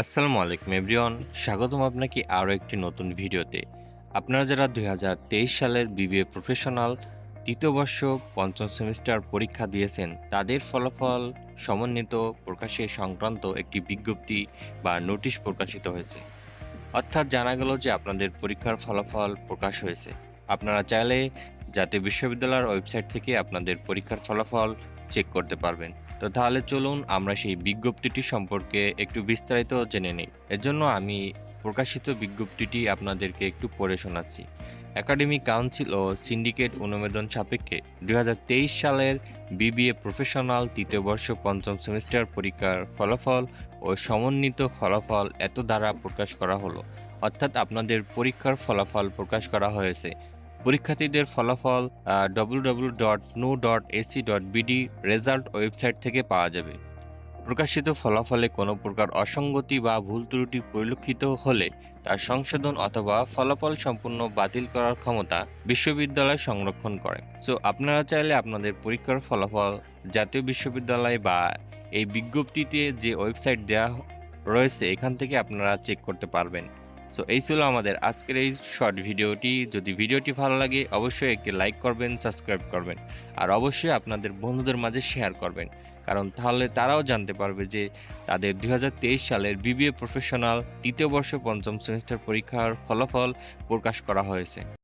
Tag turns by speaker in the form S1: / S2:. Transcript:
S1: আসসালামু আলাইকুম, এভরিওয়ান। স্বাগতম আপনাকে আরও একটি নতুন ভিডিওতে। আপনারা যারা দু হাজার তেইশ সালের বিবিএ প্রফেশনাল তৃতীয় বর্ষ পঞ্চম সেমিস্টার পরীক্ষা দিয়েছেন, তাদের ফলাফল সমন্বিত প্রকাশে সংক্রান্ত একটি বিজ্ঞপ্তি বা নোটিশ প্রকাশিত হয়েছে। অর্থাৎ জানা গেল যে আপনাদের পরীক্ষার ফলাফল প্রকাশ হয়েছে। আপনারা চাইলে জাতীয় বিশ্ববিদ্যালয়ের ওয়েবসাইট থেকে আপনাদের পরীক্ষার ফলাফল চেক করতে পারবেন। তো তাহলে চলুন আমরা সেই বিজ্ঞপ্তিটি সম্পর্কে একটু বিস্তারিত জেনে নিই। এর জন্য আমি প্রকাশিত বিজ্ঞপ্তিটি আপনাদেরকে একটু পড়ে শোনাচ্ছি। একাডেমিক কাউন্সিল ও সিন্ডিকেট অনুমোদন সাপেক্ষে দুই হাজার তেইশ সালের বিবিএ প্রফেশনাল তৃতীয় বর্ষ পঞ্চম সেমিস্টার পরীক্ষার ফলাফল ও সমন্বিত ফলাফল এত দ্বারা প্রকাশ করা হলো। অর্থাৎ আপনাদের পরীক্ষার ফলাফল প্রকাশ করা হয়েছে। পরীক্ষার্থীদের ফলাফল W dot no dot AC dot BD result website থেকে পাওয়া যাবে। প্রকাশিত ফলাফলে কোনো প্রকার অসঙ্গতি বা ভুল ত্রুটি পরিলক্ষিত হলে তার সংশোধন অথবা ফলাফল সম্পূর্ণ বাতিল করার ক্ষমতা বিশ্ববিদ্যালয় সংরক্ষণ করে। সো আপনারা চাইলে আপনাদের পরীক্ষার ফলাফল জাতীয় বিশ্ববিদ্যালয় বা এই বিজ্ঞপ্তিতে যে ওয়েবসাইট দেওয়া রয়েছে, এখান থেকে আপনারা চেক করতে পারবেন। সো এই ছিল আমাদের আজকের এই শর্ট ভিডিওটি যদি ভিডিওটি ভালো লাগে, অবশ্যই একটি লাইক করবেন সাবস্ক্রাইব করবেন। আর অবশ্যই আপনাদের বন্ধুদের মাঝে শেয়ার করবেন। কারণ তাহলে তারাও জানতে পারবে যে তাদের দুই হাজার তেইশ সালের বিবিএ প্রফেশনাল তৃতীয় বর্ষ পঞ্চম সেমিস্টার পরীক্ষার ফলাফল প্রকাশ করা হয়েছে।